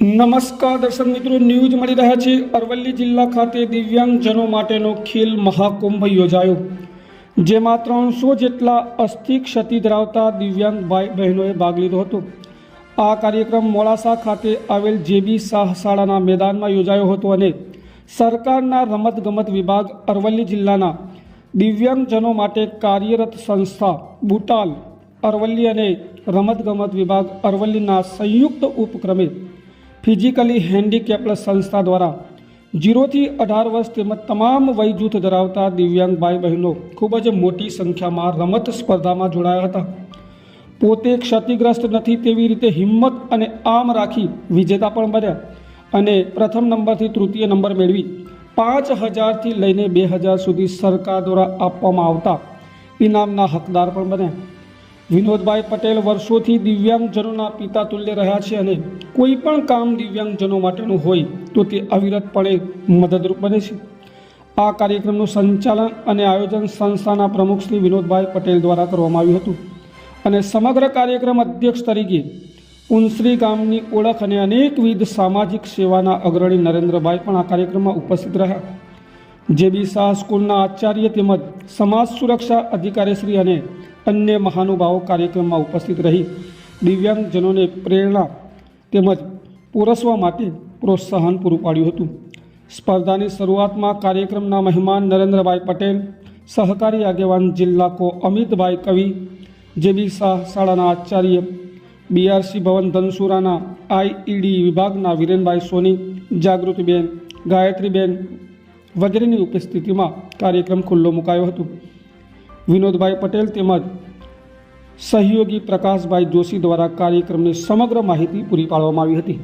નમસ્કાર દર્શક મિત્રો ન્યૂઝ મળી રહ્યા છે અરવલ્લી જિલ્લા ખાતે દિવ્યાંગજનો માટેનો ખેલ મહાકુંભ યોજાયો, જેમાં ત્રણસો જેટલા અસ્થિ ક્ષતિ ધરાવતા દિવ્યાંગ ભાઈ બહેનોએ ભાગ લીધો હતો. આ કાર્યક્રમ મોડાસા ખાતે આવેલ જેબી શાહ શાળાના મેદાનમાં યોજાયો હતો અને સરકારના રમતગમત વિભાગ અરવલ્લી જિલ્લાના દિવ્યાંગજનો માટે કાર્યરત સંસ્થા બુટાલ અરવલ્લી અને રમતગમત વિભાગ અરવલ્લીના સંયુક્ત ઉપક્રમે ફિઝિકલી હેન્ડીકેપ્ડ સંસ્થા દ્વારા જીરોથી અઢાર વર્ષ તેમજ તમામ વય જૂથ ધરાવતા દિવ્યાંગ ભાઈ બહેનો ખૂબ જ મોટી સંખ્યામાં રમત સ્પર્ધામાં જોડાયા હતા. પોતે ક્ષતિગ્રસ્ત નથી તેવી રીતે હિંમત અને આમ રાખી વિજેતા પણ બન્યા અને પ્રથમ નંબરથી તૃતીય નંબર મેળવી પાંચ હજારથી લઈને બે હજાર સુધી સરકાર દ્વારા આપવામાં આવતા ઇનામના હકદાર પણ બન્યા. વિનોદભાઈ પટેલ વર્ષોથી દિવ્યાંગજનોના પિતા તુલ્ય રહ્યા છે અને કોઈ પણ કામ દિવ્યાંગજનો માટેનું હોય તો તે અવિરતપણે મદદરૂપ બને છે. આ કાર્યક્રમનું સંચાલન અને આયોજન સંસ્થાના પ્રમુખ શ્રી વિનોદભાઈ પટેલ દ્વારા કરવામાં આવ્યું હતું અને સમગ્ર કાર્યક્રમ અધ્યક્ષ તરીકે ઉનશ્રી ગામની ઓળખ અને અનેકવિધ સામાજિક સેવાના અગ્રણી નરેન્દ્રભાઈ પણ આ કાર્યક્રમમાં ઉપસ્થિત રહ્યા. જેબી શાહ સ્કૂલના આચાર્ય તેમજ સમાજ સુરક્ષા અધિકારીશ્રી અને અન્ય મહાનુભાવો કાર્યક્રમમાં ઉપસ્થિત રહી દિવ્યાંગજનોને પ્રેરણા તેમજ પોરસવા માટે પ્રોત્સાહન પૂરું પાડ્યું હતું. સ્પર્ધાની શરૂઆતમાં કાર્યક્રમના મહેમાન નરેન્દ્રભાઈ પટેલ, સહકારી આગેવાન જિલ્લા કો અમિતભાઈ કવિ, જેબી શાહ શાળાના આચાર્ય બીઆરસી ભવન ધનસુરાના આઈઈડી વિભાગના વિરેનભાઈ સોની, જાગૃતિબેન, ગાયત્રીબેન વગેરેની ઉપસ્થિતિમાં કાર્યક્રમ ખુલ્લો મુકાયો હતો. વિનોદભાઈ પટેલ તેમજ સહયોગી પ્રકાશભાઈ જોશી દ્વારા કાર્યક્રમની સમગ્ર માહિતી પૂરી પાડવામાં આવી હતી.